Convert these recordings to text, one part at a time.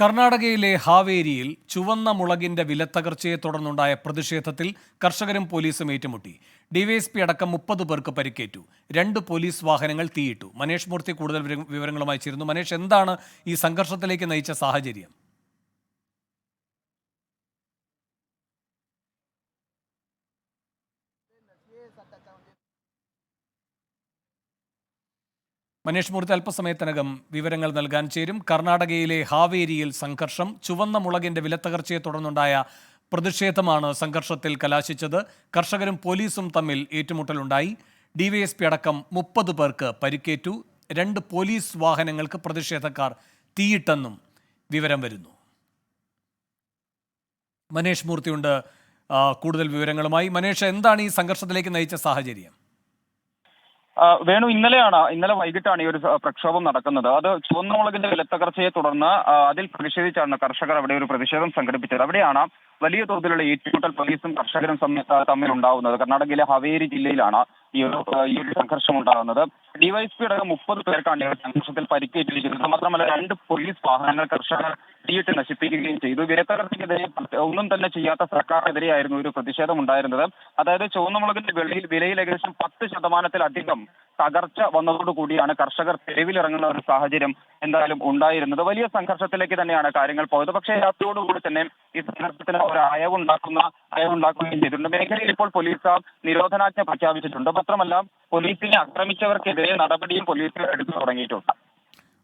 കർണാടകയിലെ ഹാവേരിയിൽ ചുവന്ന മുളകിന്റെ വിലത്തകർച്ചയെ തുടർന്നുണ്ടായ പ്രതിഷേധത്തിൽ കർഷകരും പോലീസും ഏറ്റുമുട്ടി. ഡിവൈഎസ്പി അടക്കം മുപ്പത് പേർക്ക് പരിക്കേറ്റു. രണ്ട് പോലീസ് വാഹനങ്ങൾ തീയിട്ടു. മനേഷ് മൂർത്തി കൂടുതൽ വിവരങ്ങളുമായി ചേരുന്നു. മനേഷ് എന്താണ് ഈ സംഘർഷത്തിലേക്ക് നയിച്ച സാഹചര്യം? മനേഷ് മൂർത്തി അല്പസമയത്തിനകം വിവരങ്ങൾ നൽകാൻ ചേരും. കർണാടകയിലെ ഹാവേരിയിൽ സംഘർഷം ചുവന്ന മുളകിന്റെ വിലത്തകർച്ചയെ തുടർന്നുണ്ടായ പ്രതിഷേധമാണ് സംഘർഷത്തിൽ കലാശിച്ചത്. കർഷകരും പോലീസും തമ്മിൽ ഏറ്റുമുട്ടലുണ്ടായി. ഡിവൈഎസ്പി അടക്കം മുപ്പത് പേർക്ക് പരിക്കേറ്റു. രണ്ട് പോലീസ് വാഹനങ്ങൾക്ക് പ്രതിഷേധക്കാർ തീയിട്ടെന്നും വിവരം വരുന്നു. മനേഷ് മൂർത്തിയുണ്ട്. കൂടുതൽ വിവരങ്ങളുമായി. മനേഷ് എന്താണ് ഈ സംഘർഷത്തിലേക്ക് നയിച്ച സാഹചര്യം? വേണു ഇന്നലെയാണ് ഇന്നലെ വൈകിട്ടാണ് ഈ ഒരു പ്രക്ഷോഭം നടക്കുന്നത്. അത് ചുവന്ന മുളകിന്റെ വിലത്തകർച്ചയെ തുടർന്ന് അതിൽ പ്രതിഷേധിച്ചാണ് കർഷകർ അവിടെ ഒരു പ്രതിഷേധം സംഘടിപ്പിച്ചത്. അവിടെയാണ് വലിയ തോതിലുള്ള ഏറ്റുമുട്ടൽ പോലീസും കർഷകരും തമ്മിൽ ഉണ്ടാവുന്നത് കർണാടകയിലെ ഹവേരി ജില്ലയിലാണ് ഈ ഒരു ഈ ഒരു സംഘർഷം ഉണ്ടാകുന്നത്. ഡിവൈഎസ്പി അടക്കം മുപ്പത് പേർക്കാണ് ഇവർ സംഘർഷത്തിൽ പരിക്കേറ്റിരിക്കുന്നത്. മാത്രമല്ല രണ്ട് പോലീസ് വാഹനങ്ങൾ കർഷകർ തീയിട്ട് നശിപ്പിക്കുകയും ചെയ്തു. വിലത്തകർച്ചയ്ക്കെതിരെ ഒന്നും തന്നെ ചെയ്യാത്ത സർക്കാരിനെതിരെയായിരുന്നു ഒരു പ്രതിഷേധം ഉണ്ടായിരുന്നത്. അതായത് ചുവന്നമുളകിന്റെ വിലയിൽ വിലയിൽ ഏകദേശം പത്ത് ശതമാനത്തിലധികം തകർച്ച വന്നതോടുകൂടിയാണ് കർഷകർ തെരുവിലിറങ്ങുന്ന ഒരു സാഹചര്യം എന്തായാലും ഉണ്ടായിരുന്നത്. വലിയ സംഘർഷത്തിലേക്ക് തന്നെയാണ് കാര്യങ്ങൾ പോയത്. പക്ഷേ രാത്രിയോടുകൂടി തന്നെ ഈ സംഘർഷത്തിന് ഒരു അയവുണ്ടാക്കുന്ന അയവുണ്ടാക്കുകയും ചെയ്തിട്ടുണ്ട്. മേഖലയിൽ ഇപ്പോൾ പോലീസ് നിരോധനാജ്ഞ പ്രഖ്യാപിച്ചിട്ടുണ്ട്. മാത്രമല്ല പോലീസിനെ ആക്രമിച്ചവർക്കെതിരെ നടപടിയും പോലീസ് എടുത്തു തുടങ്ങിയിട്ടുണ്ട്.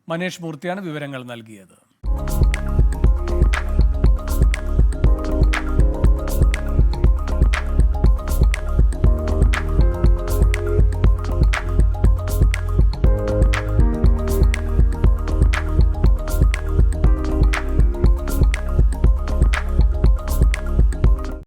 മനേഷ് മൂർത്തിയാണ് വിവരങ്ങൾ നൽകിയത്.